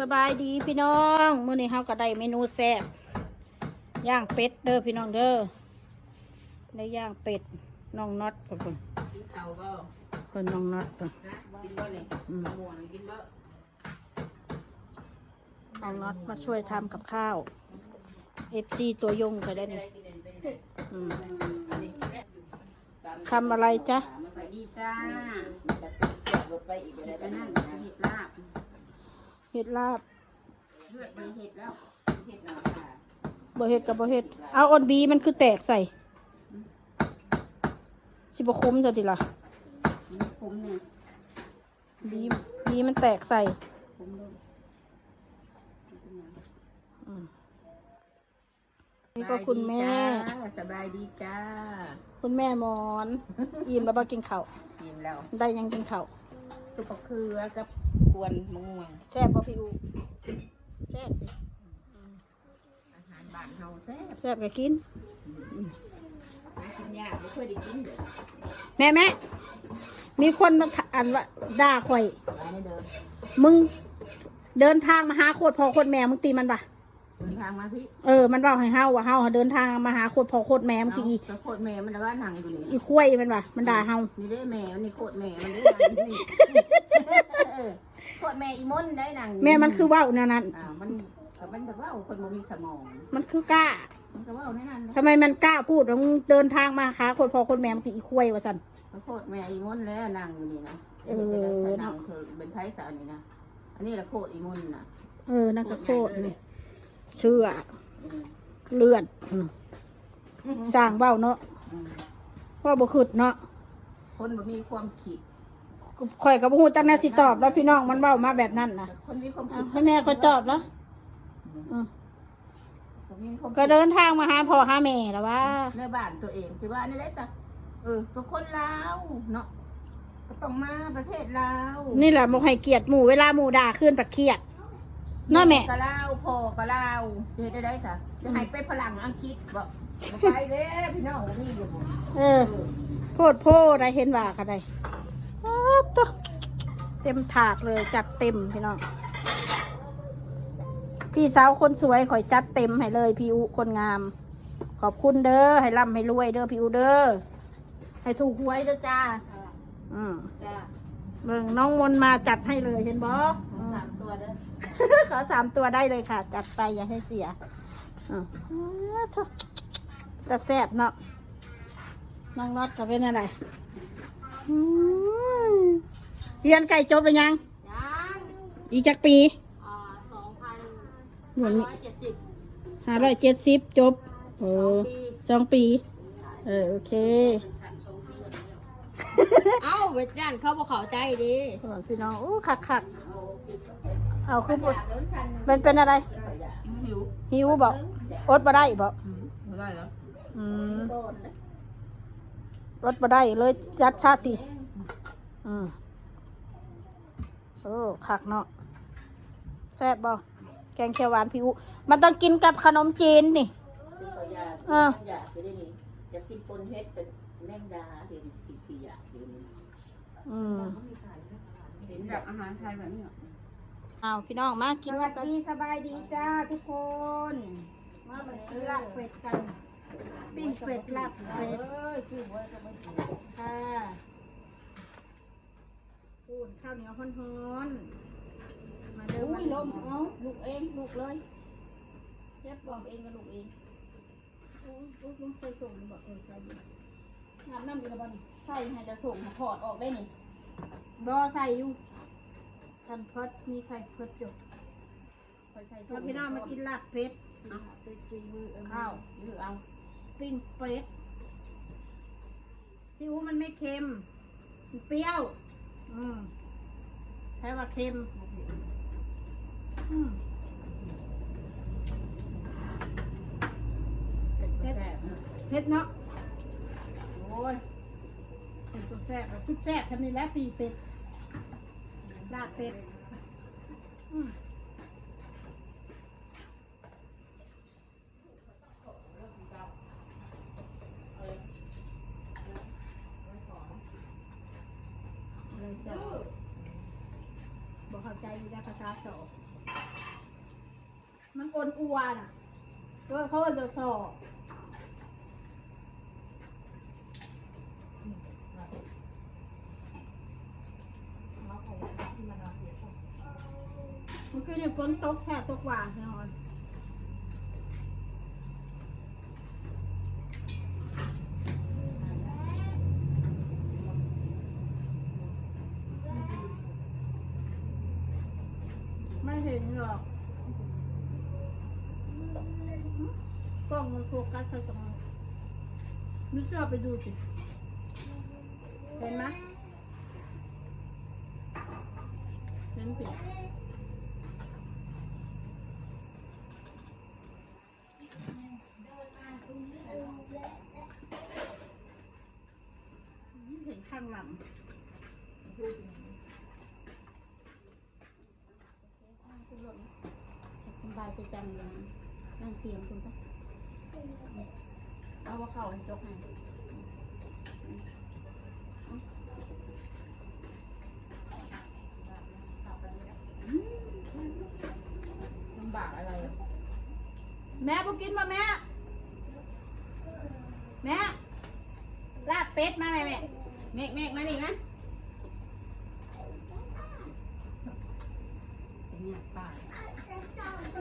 สบายดีพี่น้องมื้อนี้เฮาก็ได้เมนูแซ่บย่างเป็ดเด้อพี่น้องเด้อได้ย่างเป็ดน้องน็อตเพิ่นเพิ่นกินข้าบ่เพิ่นน้องน็อตเพิ่นฮะกินบ่นี่อืมมะม่วงกินบ่น้องน็อตมาช่วยทำกับข้าว FC ตัวยงไปได้นี่ได้ได้ไปได้อืมทำอะไรจ๊ะมันไปดีจ้ามันจะติดเจ็บรถไปอีกบ่ได้ไปนั่นนะเฮ็ดลาบ เฮ็ดลาบเลือดบ่ได้เฮ็ดแล้วเฮ็ดเอาค่ะบ่เฮ็ดกับบ่เฮ็ด เอาออนบีมันคือแตกใส่ สิบ่คุ้มซะติล่ะมันคุ้มเนี่ยบีบีมันแตกใส่คุ้มเลยอืมนี่ก็คุณแม่ สบายดีจ้าคุณแม่หมอน อิ่มแล้วบ่กินข้าวกินแล้ว ได้ยังกินข้าว ซุปมะเขือกับกวนมะม่วงแซ่บบ่พี่อูแซ่บดิอาหารบ้านเฮาแซ่บแซ่บก็กิน หากินยากบ่เคยได้กินเด้อแม่แม่มีคนมาอ่านว่าด่าข่อยไปในเด้อมึงเดินทางมาหาโคตรพ่อโคตรแม่มึงตีมันปะ เดินทางมาพี่เออมันบอกให้เฮาว่าเฮาเดินทางมาหาโคตรพ่อโคตรแม่มึงตีเอาโคตรแม่มันว่าหนังอยู่นี่อีคุ้ยมันปะมันด่าเฮานี่ได้แม่มันนี่โคตรแม่มันได้หนังนี่เออโคตรแม่อีมนได้หนังแม่มันคือเว้าแนวนั้นอ่ามันก็มันแบบว่าคนบ่มีสมองมันคือกล้ามันก็เว่าในนั้นนะทำไมมันกล้าพูดว่ามึงเดินทางมาหาโคตรพ่อโคตรแม่มึงตีอีคุ้ยว่าซั่นโคตรแม่อีมนแล้วหนังอยู่นี่นะเออหนังคือเป็นไผสาวนี่นะอันนี้ละโคตรอีมนน่ะเออนั่นก็โคตรนี่ เชื่ออืมเลือดอืมสร้างเบ้าเนาะอืมว่าบ่ขึ้นเนาะคนบ่มีความคิดข่อยกับพูจักแน่สิตอบแล้วพี่น้องมันเบ้ามาแบบนั้นนะคนมีความเอาคิดให้แม่ก็ตอบแล้วอืมคนมีความก็เดินทางมาหาพ่อหาแม่แล้วว่าในบ้านตัวเองสิว่านี่แหละจ้ะเออก็คนลาวเนาะก็ต้องมาประเทศลาวนี่แหละบอกให้เกียรติหมู่เวลาหมู่ด่าขึ้นปัดเครียดเนาะแม่ ก็ลาวพ่อก็ลาวเฮ็ดได้ได้จ้ะจะให้ไปฝรั่งอังกฤษบ่บ่ไปเด้พี่น้องบ่มีอยู่บ่เออ โพดโพดได้เห็นว่ากันได้อ๊าบตัวเต็มถาดเลยจัดเต็มพี่น้อง พี่สาวคนสวยข่อยจัดเต็มให้เลยพี่อุคนงาม ขอบคุณเด้อให้ร่ำให้รวยเด้อพี่อุเด้อให้ถูกหวยเด้อจ้า อืมจ้าเบิ่งน้องมนต์มาจัดให้เลยเห็นบอสามตัวเด้อ ขอสามตัวได้เลยค่ะ จัดไปอย่าให้เสียอะทุกระแซบเนาะน้องรอดกับเป็นอะไรอืมเรียนไก่จบหรือยังยังอีกจักปีอ่าสองพันเหมือนร้อยเจ็ดสิบห้าร้อยเจ็ดสิบจบเออปีสองปี เออ โอเคเอ้าเวทยันเขาบอกเขาใจดีพี่น้องโอ้คักคักๆ เอาขึ้นบนเป็นเป็นอะไร หิวหิวบอกอดมาได้บอกไม่ได้แล้วอืมรถมาได้เลยจัดชาติ อืมโอ้คักเนาะแซ่บบ่แกงเขียวหวานผิว มันต้องกินกับขนมจีนนี่เป็นตัวยาอ่าอยากไปได้นี่จะกินปนเฮ็ดเป็นแมงดาเห็นสีสีอยากเดี๋ยวนี้อืมเห็นแบบอาหารไทยแบบนี้ เอาพี่น้องมากินสวัสดีสบายดีจ้าทุกคนมาไปซื้อลาบเป็ดกันปิ้งเป็ดลาบเป็ดเอ้ยซื้อไว้ก็ไม่ถูกค่ะพูดข้าวเหนียวฮ้อนๆมาเด้ออุ้ยลมามเอาลูกเองลูกเลยเจ็บบอกเองกับลูกเองลูกลูกใส่ส่งบอกเออใส่อยู่น้ำน้ำอยู่ในบ้านนี่ใส่ให้จะส่งถอดออกได้นี่บอใส่อยู่ กันเพิดมีใส่เพิดอยู่คอยใส่ส่มางพี่น้องมากินลาบเป็ดเอาไปตีมือเออข้าวหรือเอาปิ้งเป็ดพี่อูมันไม่เค็มมันเปรี้ยว อืมแค่ว่าเค็ม อืมเผ็ดแซ่บเผ็ดเนาะโอ้ยเป็นตัวแซ่บอะชุดแซ่บทำนี่แหล้วปีเป็ด ลาบเป็ดบอกเข้าใจอยู่ได้ภาษาสองมันอ่อนอัวน่ะเพื่อเขาจะสอบ มันคือเนี่ยฝนตกแค่ตกหวานนอนไม่เห็นหรอกกล้องมันโฟกัสไปตรงนั้นึกเชื่อไปดูสิ เห็นไหม เห็นสิเห็นข้างหลังสบายใจจังเลยนั่งเตรียมคุณปะเอาว่าเข้าให้จกให้ลำบากอะไรอะ แม่บุกินมาแม่ แม่ลาบเป็ดมาแม่แม่เมฆเมฆมาดินะเนี่ยป้า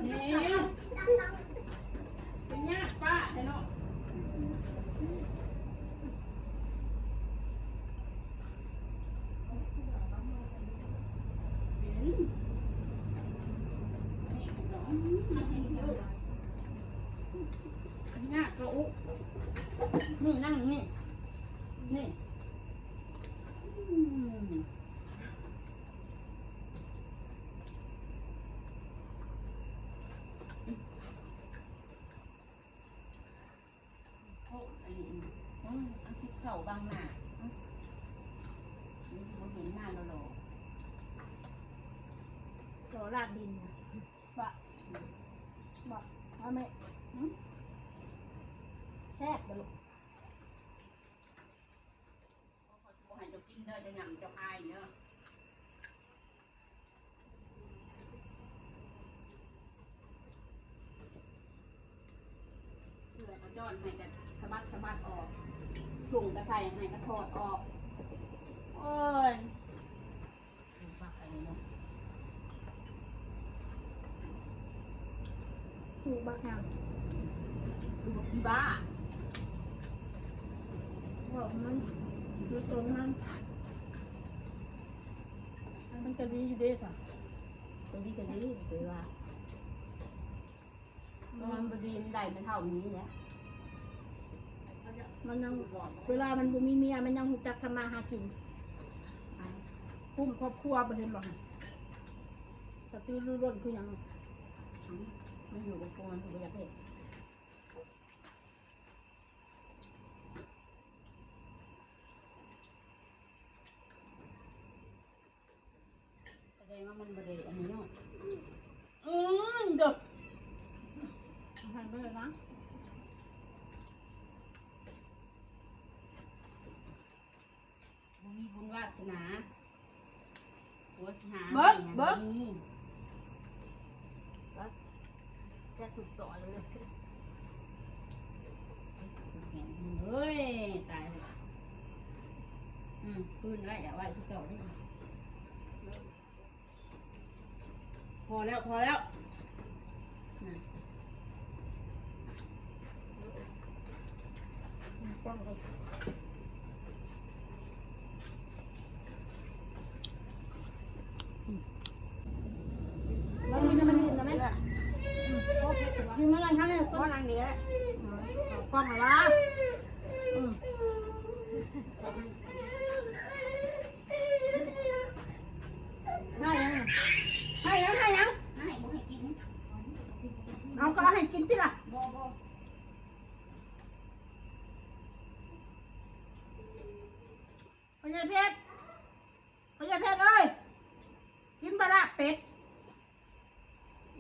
เนี่ยากป้าไอ้เนาะ ยากกระอุนี่นั่งนี่นี่อืมโอ้ไอ้นี่โอ้ยเอาพริกเข่าบางหน้าเอ้านี่บ่เห็นหน้าเราหรอกโหลาดดินน่ะบะบะเอาไหมหึแซ่บบ่ลูก บ่ให้เจ้ากินเด้อเจะหยั่งเจ้าอายเด้อเสื้อกระ จอนให้กันสะบัดสะบัดออกถุงกระใส่ให้กระถอดออกโอ้ยบักอะไรเนาะถูกบักหางดูบักที่บ้าบอกมันดูตรงมันมันจะดีอยู่เด้ค่ะก็ดีก็ดีหรือว่ามันบดีมันได้มันเท่านี้แหละ มันยังเวลามันบ่มีเมียมันยังหูจักทำมาหากินกุ้มครอบครัวบ่เห็นบ่สติรู้ร่นคือหยังมันอยู่กับคนถูกอยากเห็นแสดงว่ามันบดีอันนี้เนาะอืมเด็กทานไปเลยนะ บ่มีบุญวา สนาหัวสิหาเบิ้งให้เบิ้งนี่แค่ถูกต่อเลยเฮ้ย ตายเลยอืมปืนไว้อย่าไว้ที่เก่าได้พอแล้ว พอแล้วน่ะป้องกันแล้วนี่มันนี่นะแม่ยืมมาลังทั้งนี้ก็ลังนี้แห ละกล้องอะไรอืมให้ยังให้ยังให้ยังให้บ่ให้กิน เอาก็เอาให้กินที่ละ บ่บ่ พญาเพชรพญาเพชรเอ้ย กินปลาละเป็ด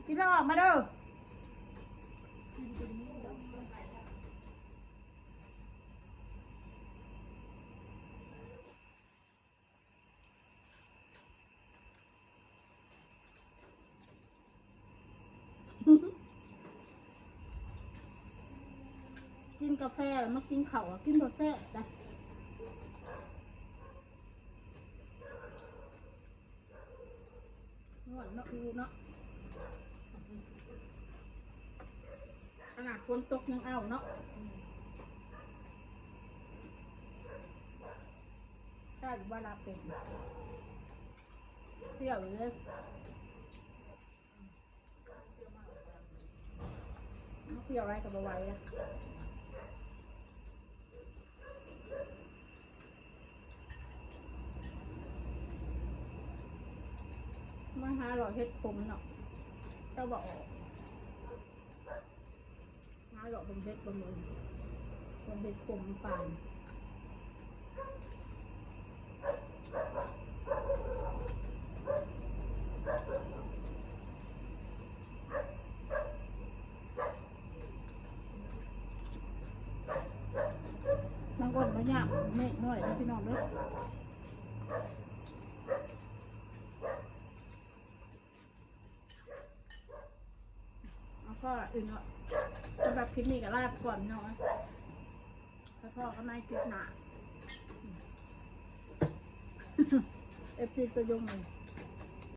กินแล้วออกมาเด้อ กาแฟแล้วมากินเข้าวอะกินบ่แซ่บนะนวดเนาะดูเนาะขนาดฝนตกยังเอาเนาะใช่หรือว่าลาเป็นเปรี้ยวอยู่เลยเปรี้ยวอะไรกับอาไว้อะ มาหาหล่อเฮ็ดผมเนาะเจ้าบอกหาหล่อเป็นเฮ็ดบำรุงเป็นเฮ็ดผมปานบางคนบางอย่างเมฆน้อยนะพี่น้องเด้อ พ่ออื่นก็สำหรับคลิปนี้ก็ลาไปก่อนเนาะแล้วพ่อก็ไม่คลิปหนาเอฟซีตัวยงเลย